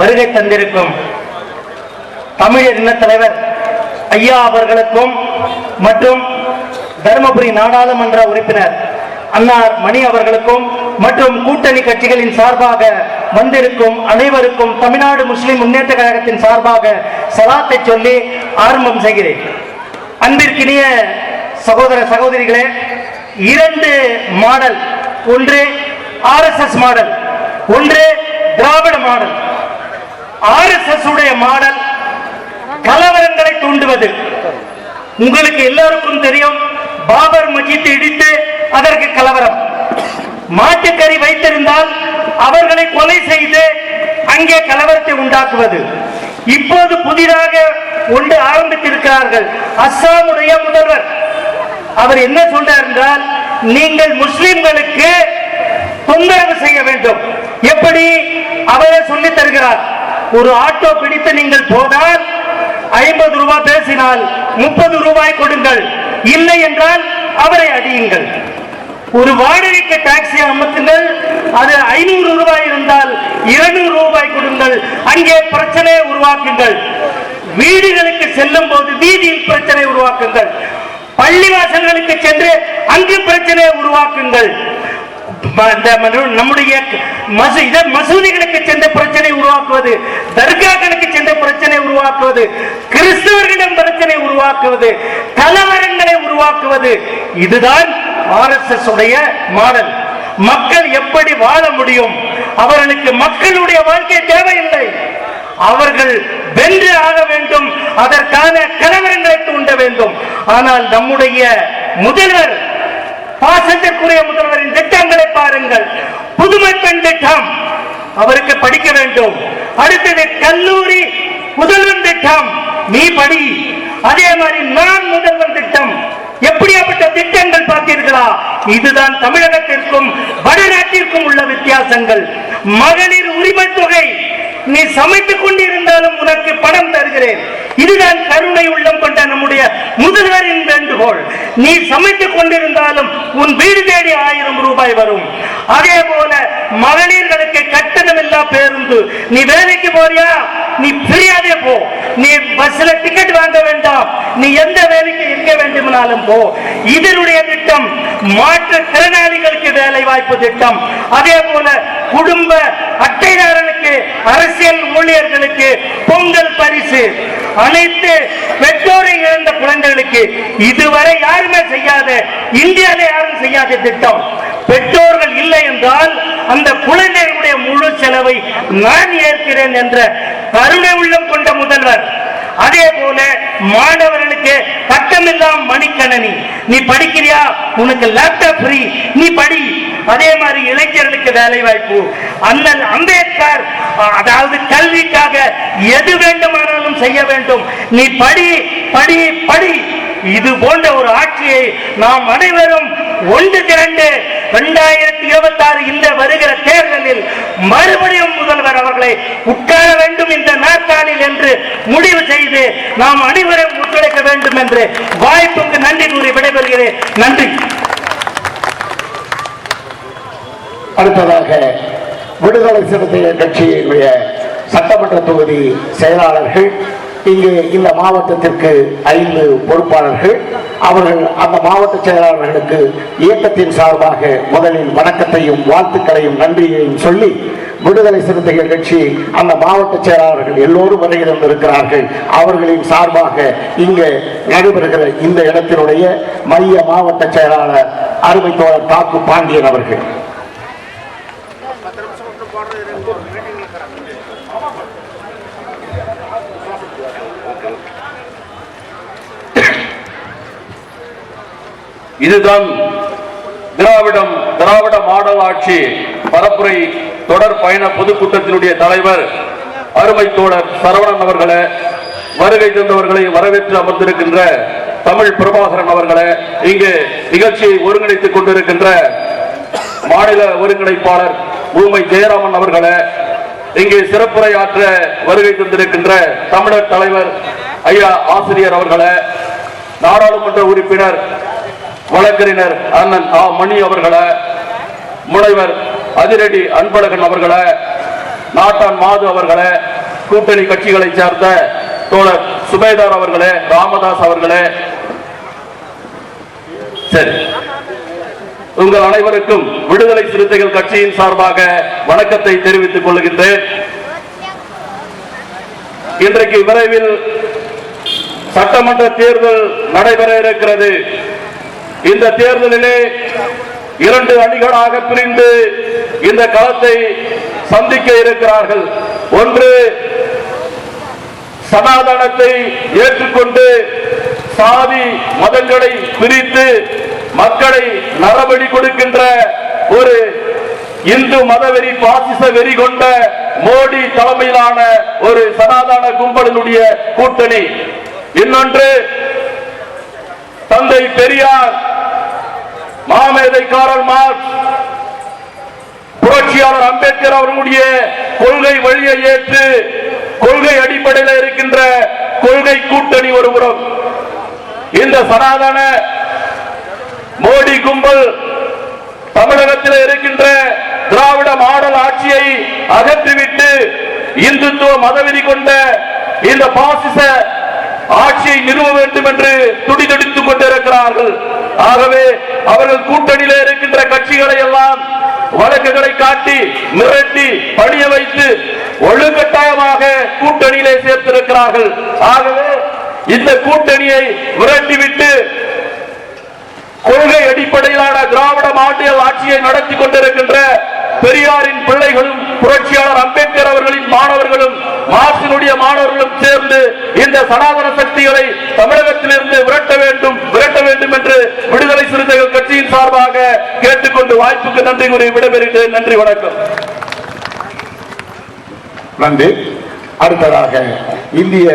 வருகை தந்திருக்கும் தமிழர் இன தலைவர் ஐயா அவர்களுக்கும் மற்றும் தருமபுரி நாடாளுமன்ற உறுப்பினர் அன்னார் மணி அவர்களுக்கும் மற்றும் கூட்டணி கட்சிகளின் சார்பாக வந்திருக்கும் அனைவருக்கும் தமிழ்நாடு முஸ்லிம் முன்னேற்ற கழகத்தின் சார்பாக சலாத்தை சொல்லி ஆரம்பம் செய்கிறேன். அன்பிற்கினிய சகோதர சகோதரிகளே இரண்டு மாடல் ஒன்று ஆர்எஸ்எஸ் மாடல் ஒன்று திராவிட மாடல். ஆர்எஸ்எஸ் உடைய மாடல் கலவரங்களை தூண்டுவது. உங்களுக்கு எல்லாருக்கும் தெரியும் பாபர் மஜித் இடித்து அதற்கு கலவரம். மாட்டுக்கறி வைத்திருந்தால் அவர்களை கொலை செய்து அங்கே கலவரத்தை உண்டாக்குவது. இப்போது புதிதாக ஒன்று ஆரம்பித்திருக்கிறார்கள். அஸ்ஸாமுடைய முதல்வர். அவர் என்ன சொல்றார் என்றால் நீங்கள் முஸ்லிம்களுக்கு தொந்தரவு செய்ய வேண்டும். எப்படி? அவரே சொல்லித் தருகிறார். ஒரு ஆட்டோ பிடித்து நீங்கள் போனால் ஐம்பது ரூபாய் பேசினால் முப்பது ரூபாய் கொடுங்கள். இல்லை என்றால் அவரை அடியுங்கள். ஒரு வாடகைக்கு டாக்ஸி அமர்த்துங்கள். அது ஐநூறு ரூபாய் இருந்தால் இருநூறு ரூபாய் கொடுங்கள். அங்கே பிரச்சனையை உருவாக்குங்கள். வீடுகளுக்கு செல்லும் போது வீதியில் பிரச்சனை உருவாக்குங்கள். பள்ளிவாசல்களுக்கு சென்று அங்கு பிரச்சனையை உருவாக்குங்கள். நம்முடைய மசூ இத மசூதிகளுக்கு சென்று உருவாக்குவது தர்காக்களுக்கு சென்ற பிரச்சனை உருவாக்குவது கிறிஸ்தவர்களிடம் பிரச்சனை உருவாக்குவது கலவரங்களை உருவாக்குவது இதுதான் ஆர்எஸ்எஸ் உடைய மாடல். மக்கள் எப்படி வாழ முடியும்? அவர்களுக்கு மக்களுடைய வாழ்க்கை தேவையில்லை. அவர்கள் வென்று ஆக வேண்டும் அதற்கான கலவரங்களை தூண்ட வேண்டும். ஆனால் நம்முடைய முதல்வர் பாசத்திற்குரிய முதல்வரின் திட்டங்களை அவருக்கு படிக்க வேண்டும். அடுத்தது கல்லூரி முதல்வன் திட்டம். நீ படி. அதே மாதிரி நான் முதல்வன் திட்டம். எப்படியாப்பட்ட திட்டங்கள் பார்த்தீர்களா? இதுதான் தமிழகத்திற்கும் வடநாட்டிற்கும் உள்ள வித்தியாசங்கள். மகளிர் உரிமை தொகை. நீ சமைத்துக் கொண்டிருந்தாலும் உனக்கு பணம் தருகிறேன். இதுதான் கருணை உள்ளம் கொண்ட நம்முடைய முதல்வரின் வேண்டுகோள். நீ சமைத்துக் கொண்டிருந்தாலும் உன் வீடு தேடி ஆயிரம் ரூபாய் வரும். அதே போல மகளிர்களுக்கு கட்டணம் இல்லா பேருந்து. நீ வேலைக்கு போறியா? நீ பிரியாதே போ. நீ பஸ்ல டிக்கெட் வாங்க வேண்டாம். நீ எந்த வேலைக்கு இருக்க வேண்டுமானாலும் போ. இதனுடைய திட்டம் மாற்று திறனாளிகளுக்கு வேலை வாய்ப்பு திட்டம். அதே போல குடும்ப அட்டைதாரனுக்கு அரசியல் ஊழியர்களுக்கு பொங்கல் பரிசு. அனைத்து பெற்றோர் இழந்த இதுவரை யாருமே செய்யாத இந்தியாவில யாரும் செய்யாத திட்டம். பெற்றோர்கள் இல்லை என்றால் அந்த குழந்தைகளுடைய முழு செலவை நான் ஏற்கிறேன் என்ற கருணை உள்ளம் கொண்ட முதல்வர். அதே போல மாணவர்களுக்கு பட்டமில்லாம் மணிக்கணனி. நீ படிக்கிறியா? உனக்கு லேப்டாப் ஃப்ரீ நீ படி. அதே மாதிரி இளைஞர்களுக்கு வேலை வாய்ப்பு அண்ணன் அம்பேத்கர் அதாவது கல்விக்காக எது வேண்டுமானாலும் செய்ய வேண்டும். நீ படி படி படி. இது போன்ற ஒரு ஆட்சியை நாம் அனைவரும் ஒன்று திரண்டு இரண்டாயிரத்தி இருபத்தி ஆறு இந்த வருகிற தேர்தலில் மறுபடியும் முதல்வர் அவர்களை உட்கார வேண்டும் இந்த நாற்காலில் என்று முடிவு செய்து நாம் அனைவரும் ஒத்துழைக்க வேண்டும் என்று வாய்ப்புக்கு நன்றி கூறி விடைபெறுகிறேன். நன்றி. அடுத்ததாக விடுதலை சிறுத்தைகள் கட்சியினுடைய சட்டமன்ற தொகுதி செயலாளர்கள் இங்கு இந்த மாவட்டத்திற்கு ஐந்து பொறுப்பாளர்கள். அவர்கள் அந்த மாவட்ட செயலாளர்களுக்கு இயக்கத்தின் சார்பாக முதலில் வணக்கத்தையும் வாழ்த்துக்களையும் நன்றியையும் சொல்லி விடுதலை சிறுத்தைகள் கட்சி அந்த மாவட்ட செயலாளர்கள் எல்லோரும் வருகிறந்திருக்கிறார்கள் அவர்களின் சார்பாக இங்கு நடைபெறுகிற இந்த இடத்தினுடைய மைய மாவட்ட செயலாளர் அருமை தோழர் தாக்கு பாண்டியன் அவர்கள். இதுதான் திராவிடம் திராவிட மாடல் ஆட்சி பரப்புரை தொடர் பயண பொதுக்கூட்டத்தினுடைய தலைவர் அருமை தோழர் சரவணன் அவர்களை வருகை தந்தவர்களை வரவேற்று அமர்ந்திருக்கின்ற தமிழ் பிரபாகரன் அவர்களை இங்கு நிகழ்ச்சியை ஒருங்கிணைத்துக் கொண்டிருக்கின்ற மாநில ஒருங்கிணைப்பாளர் ஊமை ஜெயராமன் அவர்களை இங்கே சிறப்புரையாற்ற வருகை தந்திருக்கின்ற தமிழர் தலைவர் ஐயா ஆசிரியர் அவர்களை நாடாளுமன்ற உறுப்பினர் வழக்கறிஞர் அண்ணன் ஆ. மணி அவர்களை முனைவர் அதிரடி அன்பழகன் அவர்களை நாட்டான் மாது அவர்களை கூட்டணி கட்சிகளை சார்ந்த தோழர் சுபேதார் அவர்களே ராமதாஸ் அவர்களே. சரி. உங்கள் அனைவருக்கும் விடுதலை சிறுத்தைகள் கட்சியின் சார்பாக வணக்கத்தை தெரிவித்துக் கொள்கின்றேன். இன்றைக்கு விரைவில் சட்டமன்ற தேர்தல் நடைபெற இருக்கிறது. இந்த தேர்தலிலே இரண்டு அணிகளாக பிரிந்து இந்த களத்தை சந்திக்க இருக்கிறார்கள். ஒன்று சனாதனத்தை ஏற்றுக்கொண்டு சாதி மதங்களை பிரித்து மக்களை நரபடி கொடுக்கின்ற ஒரு இந்து மதவெறி பாசிச வெறி கொண்ட மோடி தலைமையிலான ஒரு சனாதன கும்பலினுடைய கூட்டணி. இன்னொன்று தந்தை பெரியார் மாமேதைக்காரர் மார்க்ஸ் புரட்சியாளர் அம்பேத்கர் அவர்களுடைய கொள்கை வழியை ஏற்று கொள்கை அடிப்படையில் இருக்கின்ற கொள்கை கூட்டணி ஒருபுறம் இந்த சனாதன மோடி கும்பல் தமிழகத்தில் இருக்கின்ற திராவிட மாடல் ஆட்சியை அகற்றிவிட்டு இந்துத்துவ மதவெறி கொண்ட இந்த பாசிச ஆட்சியை நிறுவ வேண்டும் என்று துடிதுடித்துக் கொண்டிருக்கிறார்கள். ஆகவே அவர்கள் கூட்டணியிலே இருக்கின்ற கட்சிகளை எல்லாம் வழக்குகளை காட்டி மிரட்டி பணிய வைத்து ஒழுங்கட்டாயமாக கூட்டணியிலே சேர்த்திருக்கிறார்கள். ஆகவே இந்த கூட்டணியை விரட்டிவிட்டு கொள்கை அடிப்படையிலான திராவிட மாநில ஆட்சியை நடத்தி கொண்டிருக்கின்ற பெரியாரின் பிள்ளைகளும் புரட்சியாளர் அம்பேத்கர் அவர்களின் மாணவர்களும் மார்க்சினுடைய மாணவர்களும் சேர்ந்து இந்த சனாதன சக்திகளை தமிழகத்திலிருந்து விரட்ட வேண்டும் விரட்ட வேண்டும் என்று விடுதலை சிறுத்தைகள் கட்சியின் சார்பாக கேட்டுக்கொண்டு வாய்ப்புக்கு நன்றி கூறி விடைபெறுகிறேன். நன்றி வணக்கம். நன்றி. அடுத்ததாக இந்திய